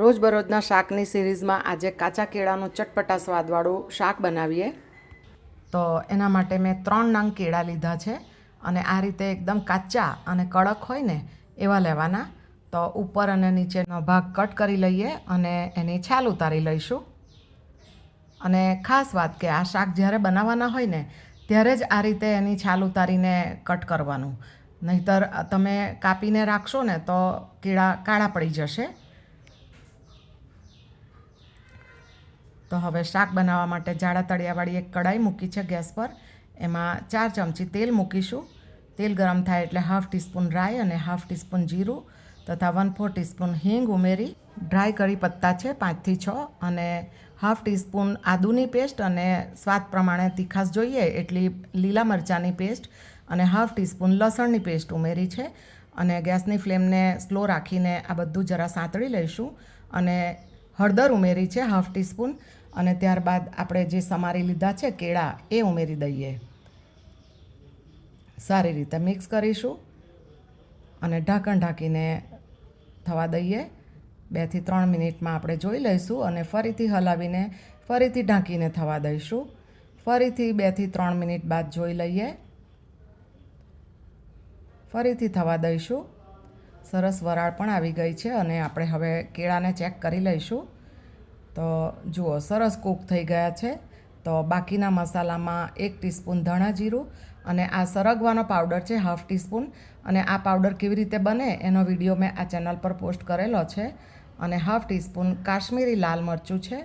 રોજબરોજના શાકની સિરીઝમાં આજે કાચા કેળાનું ચટપટા સ્વાદવાળું શાક બનાવીએ. તો એના માટે મેં ત્રણ નંગ કેળા લીધા છે અને આ રીતે એકદમ કાચા અને કડક હોય ને એવા લેવાના. તો ઉપર અને નીચેનો ભાગ કટ કરી લઈએ અને એની છાલ ઉતારી લઈશું. અને ખાસ વાત કે આ શાક જ્યારે બનાવવાના હોય ને ત્યારે જ આ રીતે એની છાલ ઉતારીને કટ કરવાનું. નહીતર તમે કાપીને રાખશો ને તો કેળા કાળા પડી જશે. તો હવે શાક બનાવવા માટે જાડા તળિયાવાળી એક કડાઈ મૂકી છે ગેસ પર. એમાં ચાર ચમચી તેલ મૂકીશું. તેલ ગરમ થાય એટલે હાફ ટીસ્પૂન રાઈ અને હાફ ટીસ્પૂન જીરું તથા વન ફોર ટીસ્પૂન હિંગ ઉમેરી ડ્રાય કરી પત્તા છે પાંચથી છ અને હાફ ટીસ્પૂન આદુની પેસ્ટ અને સ્વાદ પ્રમાણે તીખાસ જોઈએ એટલી લીલા મરચાંની પેસ્ટ અને હાફ ટીસ્પૂન લસણની પેસ્ટ ઉમેરી છે. અને ગેસની ફ્લેમને સ્લો રાખીને આ બધું જરા સાંતળી લઈશું અને હળદર ઉમેરી છે હાફ ટીસ્પૂન. અને ત્યારબાદ આપણે જે સમારી લીધા છે કેળા, એ ઉમેરી દઈએ. સારી રીતે મિક્સ કરીશું અને ઢાંકણ ઢાંકીને થવા દઈએ. બેથી ત્રણ મિનિટમાં આપણે જોઈ લઈશું અને ફરીથી હલાવીને ફરીથી ઢાંકીને થવા દઈશું. ફરીથી બેથી ત્રણ મિનિટ બાદ જોઈ લઈએ. ફરીથી થવા દઈશું. સરસ વરાળ પણ આવી ગઈ છે અને આપણે હવે કેળાને ચેક કરી લઈશું. તો જુઓ, સરસ કૂક થઈ ગયા છે. તો બાકીના મસાલામાં એક ટીસ્પૂન ધાણા જીરું અને આ સરગવાનો પાવડર છે, હાફ ટીસ્પૂન. અને આ પાવડર કેવી રીતે બને એનો વીડિયો મેં આ ચેનલ પર પોસ્ટ કરેલો છે. અને હાફ ટીસ્પૂન કાશ્મીરી લાલ મરચું છે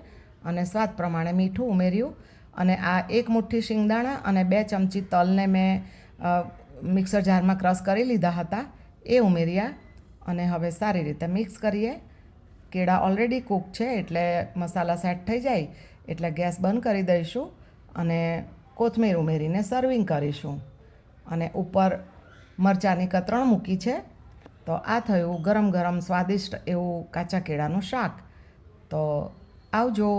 અને સ્વાદ પ્રમાણે મીઠું ઉમેર્યું. અને આ એક મુઠ્ઠી શિંગદાણા અને બે ચમચી તલને મેં મિક્સર જારમાં ક્રશ કરી લીધા હતા. એ ઉમેર્યા અને હવે સારી રીતે મિક્સ કરીએ. કેળા ઓલરેડી કૂક છે, એટલે મસાલા સેટ થઈ જાય, એટલે ગેસ બંધ કરી દઈશું અને કોથમીર ઉમેરીને સર્વિંગ કરીશું. અને ઉપર મરચાંની કતરણ મૂકી છે, તો આ થયું ગરમ ગરમ સ્વાદિષ્ટ એવું કાચા કેળાનું શાક. તો આવજો.